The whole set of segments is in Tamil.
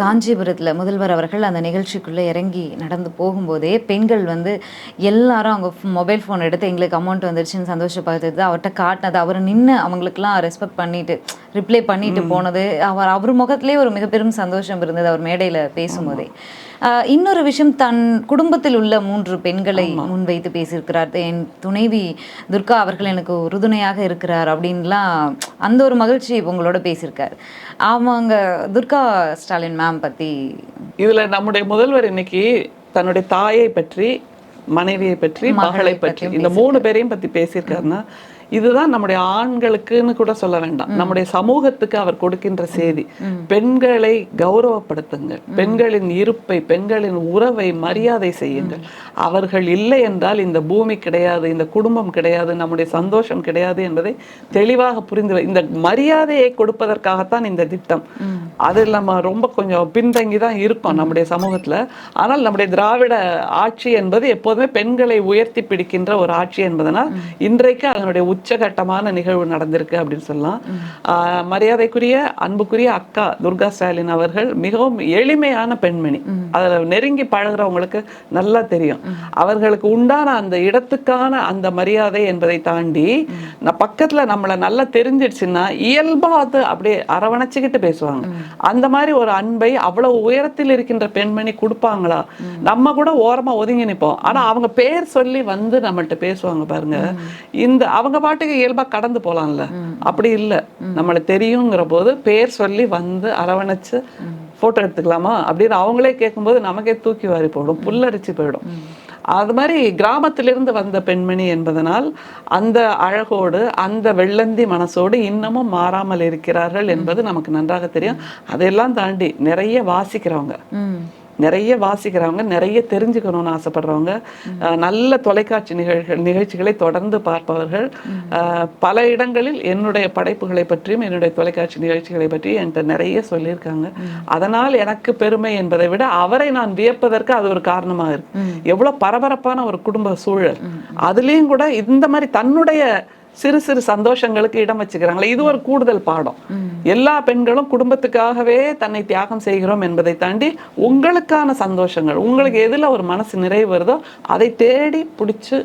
காஞ்சிபுரத்தில் முதல்வர் அவர்கள் அந்த நிகழ்ச்சிக்குள்ளே இறங்கி நடந்து போகும்போதே பெண்கள் வந்து எல்லாரும் அவங்க மொபைல் ஃபோன் எடுத்து எங்களுக்கு அமௌண்ட் வந்துருச்சுன்னு சந்தோஷப்படுறது அவர்கிட்ட காட்டினது அவர் நின்று அவங்களுக்குலாம் ரெஸ்பெக்ட் பண்ணிட்டு ரிப்ளை பண்ணிட்டு போனது அவர் அவர் முகத்திலே ஒரு மிக பெரும் சந்தோஷம் இருந்தது அவர் மேடையில் பேசும்போதே. இன்னொரு விஷயம் தன் குடும்பத்தில் உள்ள மூன்று பெண்களை முன்வைத்து பேசியிருக்கிறார். என் துணைவி துர்கா அவர்கள் எனக்கு உறுதுணையாக இருக்கிறார் அப்படின்லாம் அந்த ஒரு மகிழ்ச்சி உங்களோட பேசியிருக்காரு. அவங்க துர்கா ஸ்டாலின் மேம் பற்றி இதுல நம்முடைய முதல்வர் இன்னைக்கு தன்னுடைய தாயை பற்றி மனைவியை பற்றி மகளை பற்றி இந்த மூணு பேரையும் பத்தி பேசியிருக்காருன்னா இதுதான் நம்முடைய ஆண்களுக்குன்னு கூட சொல்ல வேண்டாம். நம்முடைய சமூகத்துக்கு அவர் கொடுக்கின்ற செய்தி. பெண்களை கௌரவப்படுத்துங்கள். பெண்களின் இருப்பை பெண்களின் உறவை மரியாதை செய்யுங்கள். அவர்கள் இல்லை என்றால் இந்த பூமி கிடையாது இந்த குடும்பம் கிடையாது நம்முடைய சந்தோஷம் கிடையாது என்பதை தெளிவாக புரிந்து இந்த மரியாதையை கொடுப்பதற்காகத்தான் இந்த திட்டம். அது நம்ம ரொம்ப கொஞ்சம் பின்தங்கி தான் இருக்கோம் நம்முடைய சமூகத்துல. ஆனால் நம்முடைய திராவிட ஆட்சி என்பது எப்போதுமே பெண்களை உயர்த்தி பிடிக்கின்ற ஒரு ஆட்சி என்பதனால் இன்றைக்கு அதனுடைய உச்சகட்டமான நிகழ்வு நடந்திருக்கு அப்படின்னு சொல்லலாம். மரியாதைக்குரிய அன்புக்குரிய அக்கா துர்கா ஸ்டாலின் அவர்கள் மிகவும் எளிமையான பெண்மணி. அதில் நெருங்கி பழகிறவங்களுக்கு நல்லா தெரியும். அவர்களுக்கு உண்டான அந்த இடத்துக்கான அந்த மரியாதை என்பதை தாண்டி நான் பக்கத்துல நம்மள நல்லா தெரிஞ்சிடுச்சுன்னா இயல்பாக அது அப்படியே அரவணைச்சிக்கிட்டு பேசுவாங்க. அந்த மாதிரி ஒரு அன்பை அவ்வளவு உயரத்தில் இருக்கின்ற பெண்மணி கொடுப்பாங்களா? நம்ம கூட ஓரமாக ஒதுங்கி நிற்போம் ஆனால் அவங்க பேர் சொல்லி வந்து நம்மள்கிட்ட பேசுவாங்க பாருங்க. இந்த அவங்க பாட்டுக்கு இயல்பா கடந்து போகலாம்ல அப்படி இல்ல. நம்மளை தெரியுங்கிற போது பேர் சொல்லி வந்து அரவணைச்சு போட்டோ எடுத்துக்கலாமா? அப்படின்னு அவங்களே கேட்கும்போது நமக்கே தூக்கி வாரி போடும். புல்லரிச்சு போயிடும். அது மாதிரி கிராமத்திலிருந்து வந்த பெண்மணி என்பதனால் அந்த அழகோடு அந்த வெள்ளந்தி மனசோடு இன்னமும் மாறாமல் இருக்கிறார்கள் என்பது நமக்கு நன்றாக தெரியும். அதையெல்லாம் தாண்டி நிறைய வாசிக்கிறவங்க. நிறைய வாசிக்கிறவங்க நிறைய தெரிஞ்சுக்கணும்னு ஆசைப்படுறவங்க நல்ல தொலைக்காட்சி நிகழ்கள் நிகழ்ச்சிகளை தொடர்ந்து பார்ப்பவர்கள். பல இடங்களில் என்னுடைய படைப்புகளை பற்றியும் என்னுடைய தொலைக்காட்சி நிகழ்ச்சிகளை பற்றி என்கிட்ட நிறைய சொல்லியிருக்காங்க. அதனால் எனக்கு பெருமை என்பதை விட அவரை நான் வியப்பதற்கு அது ஒரு காரணமாக இருக்கு. எவ்வளவு பரபரப்பான ஒரு குடும்ப சூழல். அதுலயும் கூட இந்த மாதிரி தன்னுடைய சிறு சிறு சந்தோஷங்களுக்கு இடம் வச்சுக்கிறாங்களே. இது ஒரு கூடுதல் பாடம். எல்லா பெண்களும் குடும்பத்துக்காகவே தன்னை தியாகம் செய்கிறோம் என்பதை தாண்டி உங்களுக்கான சந்தோஷங்கள் உங்களுக்கு எதுல ஒரு மனசு நிறைவு வருதோ அதை தேடி பிடிச்சு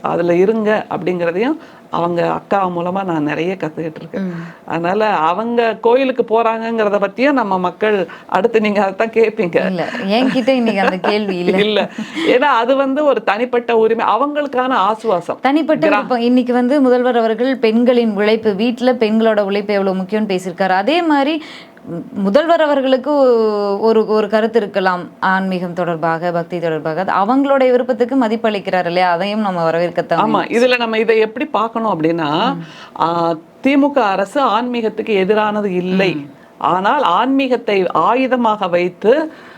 அதுல இருங்க அப்படிங்கிறதையும் அவங்க அக்கா மூலமா நான் நிறைய கத்துக்கிட்டு இருக்கேன் அதனால அவங்க கோயிலுக்கு போறாங்கங்கிறத பத்தியும் நம்ம மக்கள் அடுத்து நீங்க அதைத்தான் கேட்பீங்க இல்ல என்கிட்ட இன்னைக்கு அந்த கேள்வி இல்ல. இல்ல. ஏன்னா அது வந்து ஒரு தனிப்பட்ட உரிமை அவங்களுக்கான ஆசுவாசம். தனிப்பட்ட இன்னைக்கு வந்து முதல்வர் அவர்கள் பெண்களின் உழைப்பு வீட்ல பெண்களோட உழைப்பு எவ்வளவு முக்கியம்னு பேசியிருக்காரு. அதே மாதிரி முதல்வர் அவர்களுக்கு ஒரு ஒரு கருத்து இருக்கலாம். ஆன்மீகம் தொடர்பாக பக்தி தொடர்பாக. அவங்களுடைய விருப்பத்துக்கு மதிப்பளிக்கிறார் இல்லையா? அதையும் நம்ம வரவேற்கத்தான் ஆமா இதுல நம்ம இதை எப்படி பார்க்கணும் அப்படின்னா ஆஹ், திமுக அரசு ஆன்மீகத்துக்கு எதிரானது இல்லை. ஆனால் ஆன்மீகத்தை ஆயுதமாக வைத்து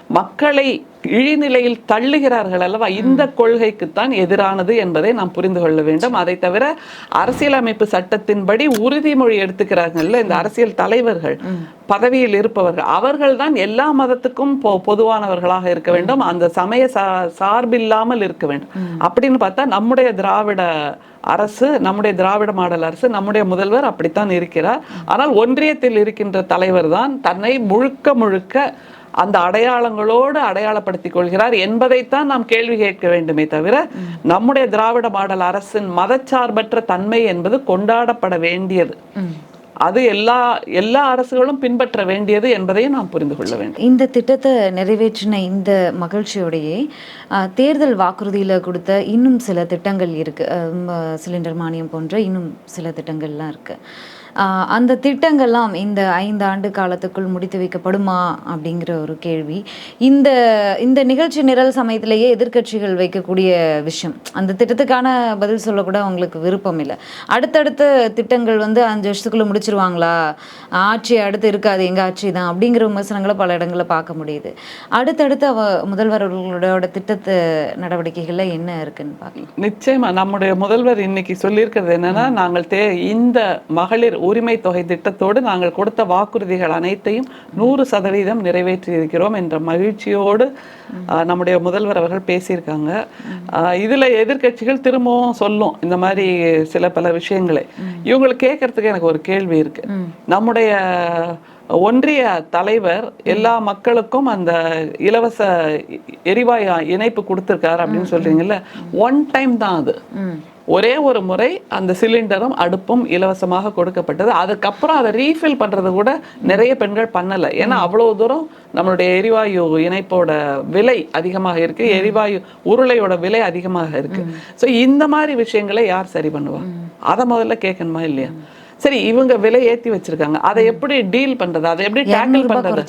மக்களை இழிநிலையில் தள்ளுகிறார்கள் அல்லவா? இந்த கொள்கைக்குத்தான் எதிரானது என்பதை நாம் புரிந்து கொள்ள வேண்டும். அதை தவிர அரசியலமைப்பு சட்டத்தின்படி உறுதிமொழி எடுத்துக்கிறாங்கல்ல இந்த அரசியல் தலைவர்கள் பதவியில் இருப்பவர்கள். அவர்கள் தான் எல்லா மதத்துக்கும் பொதுவானவர்களாக இருக்க வேண்டும். அந்த சமய சா- சார்பில்லாமல் இருக்க வேண்டும். அப்படின்னு பார்த்தா நம்முடைய திராவிட அரசு நம்முடைய திராவிட மாடல் அரசு நம்முடைய முதல்வர் அப்படித்தான் இருக்கிறார். ஆனால் ஒன்றியத்தில் இருக்கின்ற தலைவர் தான் தன்னை முழுக்க முழுக்க அந்த அடையாளங்களோடு அடையாளப்படுத்திக் கொள்கிறார் என்பதைத்தான் நாம் கேள்வி கேட்க வேண்டுமே தவிர நம்முடைய திராவிட மாடல் அரசின் மதச்சார்பற்ற தன்மை என்பது கொண்டாடப்பட வேண்டியது. அது எல்லா எல்லா அரசுகளும் பின்பற்ற வேண்டியது என்பதையும் நாம் புரிந்து கொள்ள வேண்டும். இந்த திட்டத்தை நிறைவேற்றின இந்த மகிழ்ச்சியோடையே தேர்தல் வாக்குறுதியில் கொடுத்த இன்னும் சில திட்டங்கள் இருக்கு. சிலிண்டர் மானியம் போன்ற இன்னும் சில திட்டங்கள்லாம் இருக்குது அந்த திட்டங்கள்லாம் இந்த ஐந்து ஆண்டு காலத்துக்குள் முடித்து வைக்கப்படுமா அப்படிங்கிற ஒரு கேள்வி. இந்த இந்த நிகழ்ச்சி நிரல் சமயத்திலேயே எதிர்க்கட்சிகள் வைக்கக்கூடிய விஷயம். அந்த திட்டத்துக்கான பதில் சொல்லக்கூட அவங்களுக்கு விருப்பம் இல்லை. அடுத்தடுத்த திட்டங்கள் வந்து அஞ்சு வருஷத்துக்குள்ள முடிச்சிருவாங்களா? ஆட்சி அடுத்து இருக்காது எங்க ஆட்சி தான் அப்படிங்கிற விமர்சனங்களை பல இடங்களில் பார்க்க முடியுது. அடுத்தடுத்து அவ முதல்வர் அவர்களோட திட்டத்து நடவடிக்கைகள்ல என்ன இருக்குன்னு பார்க்கலாம். நிச்சயமா நம்முடைய முதல்வர் இன்னைக்கு சொல்லியிருக்கிறது என்னன்னா நாங்கள் தே இந்த மகளிர் உரிமை தொகை திட்டத்தோடு நாங்கள் கொடுத்த வாக்குறுதிகள் அனைத்தையும் நூறு சதவீதம் நிறைவேற்றி இருக்கிறோம் என்ற மகிழ்ச்சியோடு நம்முடைய முதல்வர் அவர்கள் பேசியிருக்காங்க. இதில் இதுல திரும்பவும் சொல்லும் இந்த மாதிரி சில பல விஷயங்களை. இவங்களுக்கு கேட்கறதுக்கு எனக்கு ஒரு கேள்வி இருக்கு. நம்முடைய ஒன்றிய தலைவர் எல்லா மக்களுக்கும் அந்த இலவச எரிவாயு இணைப்பு கொடுத்துருக்காரு அப்படின்னு சொல்றீங்கல்ல? ஒன் டைம் தான் அது. ஒரே ஒரு முறை அந்த சிலிண்டரும் அடுப்பும் இலவசமாக கொடுக்கப்பட்டது. அதுக்கப்புறம் அதை ரீஃபில் பண்றது கூட நிறைய பெண்கள் பண்ணல. ஏன்னா அவ்வளவு தூரம் நம்மளுடைய எரிவாயு இணைப்போட விலை அதிகமாக இருக்கு. எரிவாயு உருளையோட விலை அதிகமாக இருக்கு. சோ இந்த மாதிரி விஷயங்களை யார் சரி பண்ணுவா? அதை முதல்ல கேட்கணுமா இல்லையா? சரி இவங்க விலை ஏத்தி வச்சிருக்காங்க. அதை எப்படி டீல் பண்றது? அதை எப்படி டேக்கிள் பண்றது?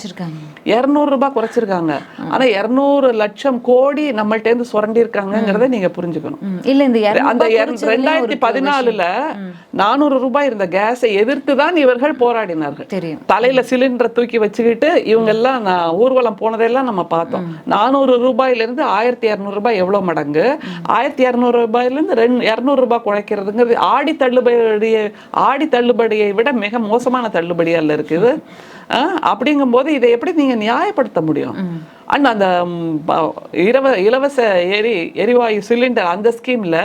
இருநூறு ரூபாய் குறைச்சிருக்காங்க. ஆனா இருநூறு லட்சம் கோடி நம்மள்ட்ட இருந்து சுரண்டி இருக்காங்கிறத நீங்க புரிஞ்சுக்கணும். இல்ல இந்த அந்த ரெண்டாயிரத்தி பதினாலுல நானூறு ரூபாய் இருந்த கேஸை எதிர்த்து தான் இவர்கள் போராடினார்கள். தலையில சிலிண்டரை தூக்கி வச்சுக்கிட்டு இவங்க எல்லாம் நான் ஊர்வலம் போனதெல்லாம் நம்ம பார்த்தோம். நானூறு ரூபாயில இருந்து ஆயிரத்தி இரநூறு ரூபாய் எவ்வளவு மடங்கு? ஆயிரத்தி இரநூறு ரூபாயில இருந்து இரநூறு ரூபாய் குறைக்கிறதுங்கிறது ஆடி தள்ளுபடியை ஆடி தள்ளுபடியை விட மிக மோசமான தள்ளுபடியால் இருக்குது. அப்படிங்கும்போது இதை எப்படி நீங்க நியாயப்படுத்த முடியும்? அண்ட் அந்த இரவ இலவச எரி எரிவாயு சிலிண்டர் அந்த ஸ்கீம்ல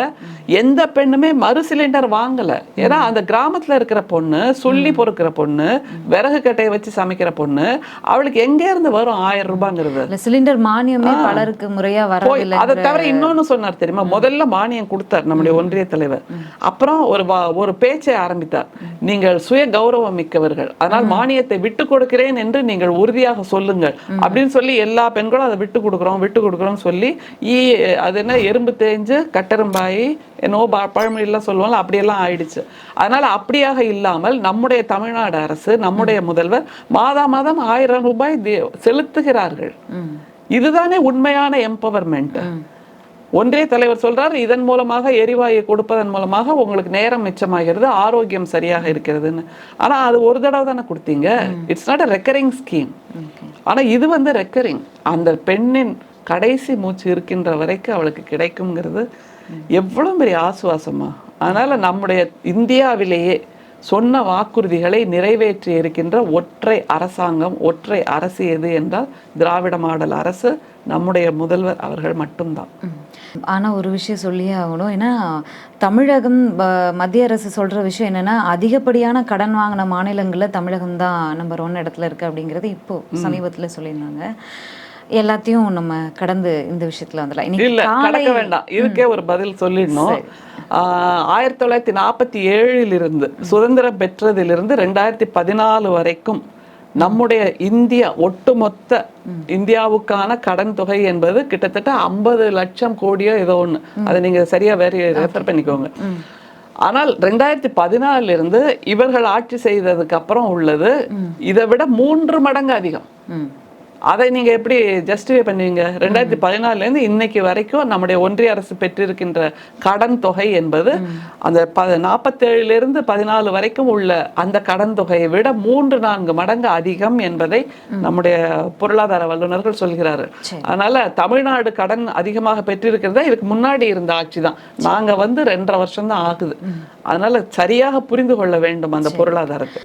எந்த பெண்ணுமே மறு சிலிண்டர் வாங்கல. ஏன்னா அந்த கிராமத்துல இருக்கிற பொண்ணு சொல்லி பொறுக்கிற பொண்ணு விறகு கட்டையை வச்சு சமைக்கிற பொண்ணு அவளுக்கு எங்க இருந்து வரும் ஆயிரம் ரூபாங்கிறது? சிலிண்டர் மானியமே பலருக்கு முறையா போய் வரதில்லை அதை தவிர இன்னொன்னு சொன்னார் தெரியுமா? முதல்ல மானியம் கொடுத்தார் நம்முடைய ஒன்றிய தலைவர். அப்புறம் ஒரு ஒரு பேச்சை ஆரம்பித்தார். நீங்கள் சுய கௌரவம் மிக்கவர்கள். அதனால் மானியத்தை விட்டு கொடுக்கிறேன் என்று நீங்கள் உறுதியாக சொல்லுங்கள். அப்படின்னு சொல்லி எல்லா பெண்களும் அதை விட்டு கொடுக்குறோம் விட்டு கொடுக்குறோம்னு சொல்லி ஈ அது என்ன எறும்பு தேஞ்சு கட்டெரும்பாயி என்னோ பழமொழியெல்லாம் சொல்லுவாங்க அப்படியெல்லாம் ஆயிடுச்சு. அதனால அப்படியாக இல்லாமல் நம்முடைய தமிழ்நாடு அரசு நம்முடைய முதல்வர் மாதா மாதம் ஆயிரம் ரூபாய் செலுத்துகிறார்கள். இதுதானே உண்மையான எம்பவர்மெண்ட் ஒன்றிய தலைவர் சொல்றாரு இதன் மூலமாக எரிவாயு கொடுப்பதன் மூலமாக உங்களுக்கு நேரம் மிச்சமாகிறது ஆரோக்கியம் சரியாக இருக்கிறதுன்னு. ஆனா அது ஒரு தடவை தானே கொடுத்தீங்க. It's not a recurring scheme ஆனா இது வந்து ரெக்கரிங் அந்த பெண்ணின் கடைசி மூச்சு இருக்கின்ற வரைக்கும் அவளுக்கு கிடைக்குங்கிறது எவ்வளவு பெரிய ஆசுவாசமா. அதனால நம்முடைய இந்தியாவிலேயே சொன்ன வாக்குறுதிகளை நிறைவேற்றி இருக்கின்ற ஒற்றை அரசாங்கம் ஒற்றை அரசு எது என்றால் திராவிட மாடல் அரசு நம்முடைய முதல்வர் அவர்கள் மட்டும்தான். ம். ஆனா ஒரு விஷயம் சொல்லியே ஆகணும். ஏன்னா தமிழகம் மத்திய அரசு சொல்ற விஷயம் என்னன்னா அதிகப்படியான கடன் வாங்கின மாநிலங்கள்ல தமிழகம் தான் நம்பர் ஒன் இடத்துல இருக்கு அப்படிங்கிறது இப்போ சமீபத்துல சொல்லியிருந்தாங்க. எல்லாத்தையும் நம்ம கடந்து இந்த விஷயத்துல வந்துடலாம். இல்ல கடக்க வேண்டாம். இதுக்கே ஒரு பதில் சொல்லிடணும். ஆஹ் ஆயிரத்தி தொள்ளாயிரத்தி நாற்பத்தி ஏழில் இருந்து சுதந்திரம் பெற்றதிலிருந்து ரெண்டாயிரத்தி பதினாலு வரைக்கும் நம்முடைய இந்தியா ஒட்டுமொத்த இந்தியாவுக்கான கடன் தொகை என்பது கிட்டத்தட்ட ஐம்பது லட்சம் கோடியோ ஏதோ ஒண்ணு. அதை நீங்க சரியா வேற ரெஃபர் பண்ணிக்கோங்க. ஆனால் ரெண்டாயிரத்தி பதினாலுல இருந்து இவர்கள் ஆட்சி செய்ததுக்கு அப்புறம் உள்ளது. இதை விட மூன்று மடங்கு அதிகம். அதை நீங்க எப்படி ஜஸ்டிஃபை பண்ணுவீங்க? ரெண்டாயிரத்தி பதினாலுல இருந்து இன்னைக்கு வரைக்கும் நம்முடைய ஒன்றிய அரசு பெற்றிருக்கின்ற கடன் தொகை என்பது அந்த ப நாற்பத்தேழுல இருந்து பதினாலு வரைக்கும் உள்ள அந்த கடன் தொகையை விட மூன்று நான்கு மடங்கு அதிகம் என்பதை நம்முடைய பொருளாதார வல்லுநர்கள் சொல்கிறார்கள் சரி. அதனால தமிழ்நாடு கடன் அதிகமாக பெற்றிருக்கிறதா இதுக்கு முன்னாடி இருந்த ஆட்சி தான். நாங்க வந்து ரெண்டரை வருஷம் தான் ஆகுது அதனால சரியாக புரிந்து கொள்ள வேண்டும் அந்த பொருளாதாரத்தை.